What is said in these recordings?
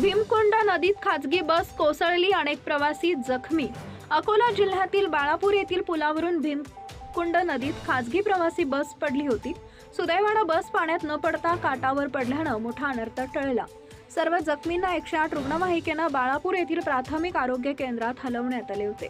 भीमकुंड नदीत खाजगी बस कोसळली अनेक प्रवासी जखमी. अकोला जिल्ह्यातील बाळापूर येथील पुलावरून भीमकुंड नदीत खाजगी प्रवासी बस पडली होती. सुदैवानं बस पाण्यात न पडता काटावर पडल्यानं मोठा अनर्थ टळला. सर्व जखमींना एकशे आठ रुग्णवाहिकेनं बाळापूर येथील प्राथमिक आरोग्य केंद्रात हलवण्यात आले होते.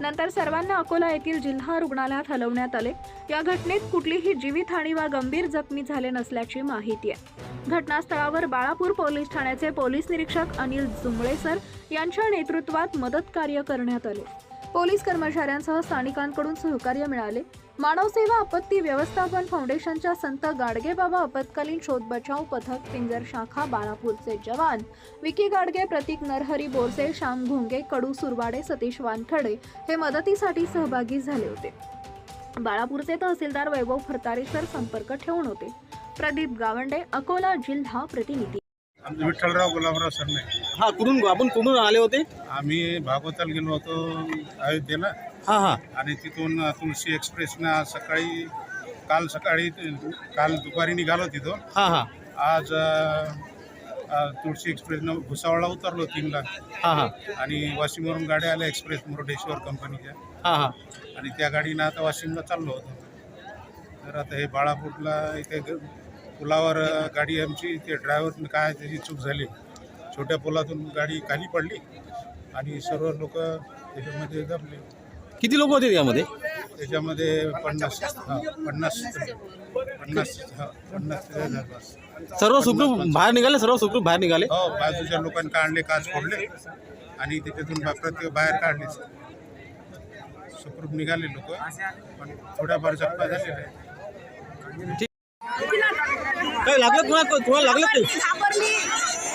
नंतर सर्वांना अकोला येथील जिल्हा रुग्णालयात हलवण्यात आले. या घटनेत कुठलीही जीवितहानी वा गंभीर जखमी झाले नसल्याची माहिती आहे. घटनास्थळावर बाळापूर पोलीस ठाण्याचे पोलीस निरीक्षक अनिल जुंबळे सर यांच्या नेतृत्वात मदत कार्य करण्यात आले. पोलीस कर्मचाऱ्यांसह स्थानिकांकडून सहकार्य मिळाले. मानवसेवा आपत्ती व्यवस्थापन फाउंडेशनच्या संत गाडगेबाबा आपत्कालीन शोध बचाव पथक पिंजर शाखा बाळापूरचे जवान विकी गाडगे प्रतीक नरहरी बोरसे श्याम घोंगे कडू सुरवाडे सतीश वानखडे हे मदतीसाठी सहभागी झाले होते. बाळापूरचे तहसीलदार वैभव फरतारेश्वर संपर्क ठेवून होते. प्रदीप गावंडे अकोला जिल्हा प्रतिनिधी. विठ्ठलराव गुलाबराव सरने. हा कुठून आपण कुठून आले होते? आम्ही भागवताला गेलो होतो अयोध्येला. हा हा. आणि तिथून तुळशी एक्सप्रेसनं सकाळी काल सकाळी काल दुपारी निघालो तिथून हा हा. आज अ, तुळशी एक्सप्रेसनं भुसावळला उतरलो तीनला. हा हा. आणि वाशिमवरून गाड्या आल्या एक्सप्रेस मुरुडेश्वर कंपनीच्या. हा हा. आणि त्या गाडीनं आता वाशिमला चाललो होतो. तर आता हे बाळापूरला इथे ग- पुलावर अ, गाडी आमची ते ड्रायव्हर काय त्याची चूक झाली. छोट्या पुलातून गाडी खाली पडली आणि सर्व लोक त्याच्यामध्ये दबले किती लोक होते त्यामध्ये त्याच्यामध्ये पन्नास हा, पन्नास पन्नास हा, पन्नास झालं. सर्व सुखरूप बाहेर निघाले सर्व सुखरूप बाहेर निघाले? हो बाजूच्या लोकांनी काढले काच फोडले आणि त्याच्यातून बा- प्रत्येक बाहेर काढले. सुखरूप निघाले लोक पण थोड्याफार जखमा झालेल्या आहेत काही लागलं कुणा कुणाला लागलं